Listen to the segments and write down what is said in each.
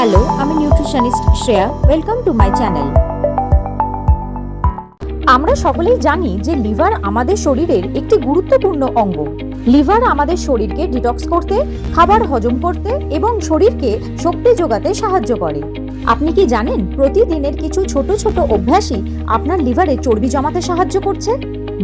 Hello আমি nutritionist Shreya. Welcome to my channel আমরা সকলেই জানি যে লিভার আমাদের শরীরের একটি গুরুত্বপূর্ণ অঙ্গ। লিভার আমাদের শরীরকে ডিটক্স করতে, খাবার হজম করতে এবং শরীরকে শক্তি যোগাতে সাহায্য করে। আপনি কি জানেন প্রতিদিনের কিছু ছোট ছোট অভ্যাসই আপনার লিভারে চর্বি জমাতে সাহায্য করছে?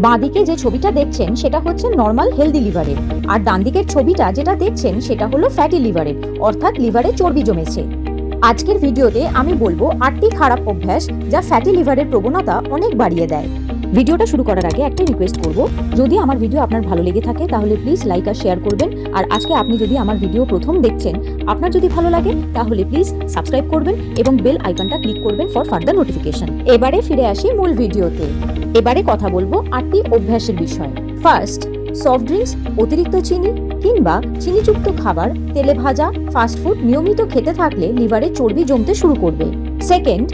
বাঁদিকে যে ছবিটা দেখছেন সেটা হচ্ছে নর্মাল হেলদি লিভারের আর ডান দিকের ছবিটা যেটা দেখছেন সেটা হলো ফ্যাটি লিভারের অর্থাৎ লিভারে চর্বি জমেছে। আজকের ভিডিওতে আমি বলব আটটি খারাপ অভ্যাস যা ফ্যাটি লিভারের প্রবণতা অনেক বাড়িয়ে দেয়। ভিডিওটা শুরু করার আগে একটা রিকোয়েস্ট করব। যদি আমার ভিডিও আপনার ভালো লেগে থাকে তাহলে প্লিজ লাইক আর শেয়ার করবেন। আর আজকে আপনি যদি আমার ভিডিও প্রথম দেখছেন, আপনার যদি ভালো লাগে তাহলে প্লিজ সাবস্ক্রাইব করবেন এবং বেল আইকনটা ক্লিক করবেন ফর ফার্দার নোটিফিকেশন এবারে ফিরে আসি মূল ভিডিওতে। এবারে কথা বলব আটটি অভ্যাসের বিষয়। ফার্স্ট সফট ড্রিঙ্কস, অতিরিক্ত চিনি কিংবা চিনিযুক্ত খাবার, তেলে ভাজা ফাস্টফুড নিয়মিত খেতে থাকলে লিভারে চর্বি জমতে শুরু করবে। সেকেন্ড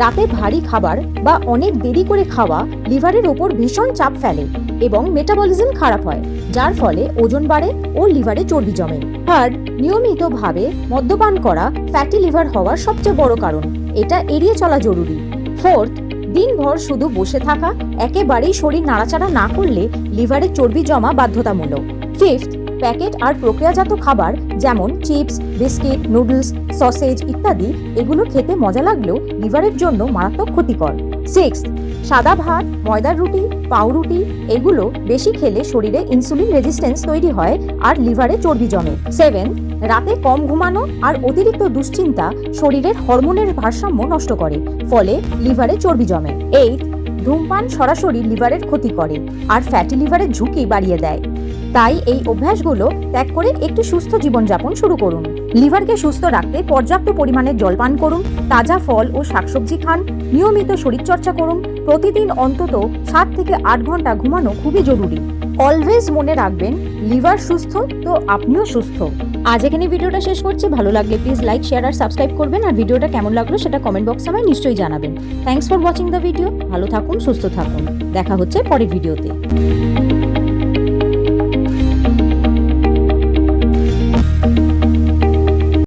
রাতে ভারী খাবার বা অনেক দেরি করে খাওয়া লিভারের ওপর ভীষণ চাপ ফেলে এবং মেটাবলিজম খারাপ হয়, যার ফলে ওজন বাড়ে ও লিভারে চর্বি জমে। থার্ড নিয়মিতভাবে মদ্যপান করা ফ্যাটি লিভার হওয়ার সবচেয়ে বড় কারণ, এটা এড়িয়ে চলা জরুরি। ফোর্থ দিনভর শুধু বসে থাকা, একেবারেই শরীর নাড়াচাড়া না করলে লিভারে চর্বি জমা বাধ্যতামূলক। ফিফথ, প্যাকেট আর প্রক্রিয়াজাত খাবার যেমন চিপস, বিস্কিট, নুডলস, সসেজ ইত্যাদি, এগুলো খেতে মজা লাগলেও লিভারের জন্য মারাত্মক ক্ষতিকর। সিক্স সাদা ভাত, ময়দার রুটি, পাউরুটি, এগুলো বেশি খেলে শরীরে ইনসুলিন রেজিস্ট্যান্স তৈরি হয় আর লিভারে চর্বি জমে। সেভেন রাতে কম ঘুমানো আর অতিরিক্ত দুশ্চিন্তা শরীরের হরমোনের ভারসাম্য নষ্ট করে, ফলে লিভারে চর্বি জমে। এইট ধূমপান সরাসরি লিভারের ক্ষতি করে আর ফ্যাটি লিভারের ঝুঁকি বাড়িয়ে দেয়। তাই এই অভ্যাসগুলো ত্যাগ করে একটি সুস্থ জীবনযাপন শুরু করুন। লিভারকে সুস্থ রাখতে পর্যাপ্ত পরিমাণে জল পান করুন, তাজা ফল ও শাকসবজি খান, নিয়মিত শরীরচর্চা করুন, প্রতিদিন অন্তত সাত থেকে আট ঘণ্টা ঘুমানো খুবই জরুরি। অলওয়েজ মনে রাখবেন, লিভার সুস্থ তো আপনিও সুস্থ। আজ এখানে ভিডিওটা শেষ করছি। ভালো লাগলে প্লিজ লাইক শেয়ার আর সাবস্ক্রাইব করবেন। আর ভিডিওটা কেমন লাগল সেটা কমেন্ট বক্সে আমায় নিশ্চয়ই জানাবেন। Thanks for watching the video ভালো থাকুন, সুস্থ থাকুন। দেখা হচ্ছে পরের ভিডিওতে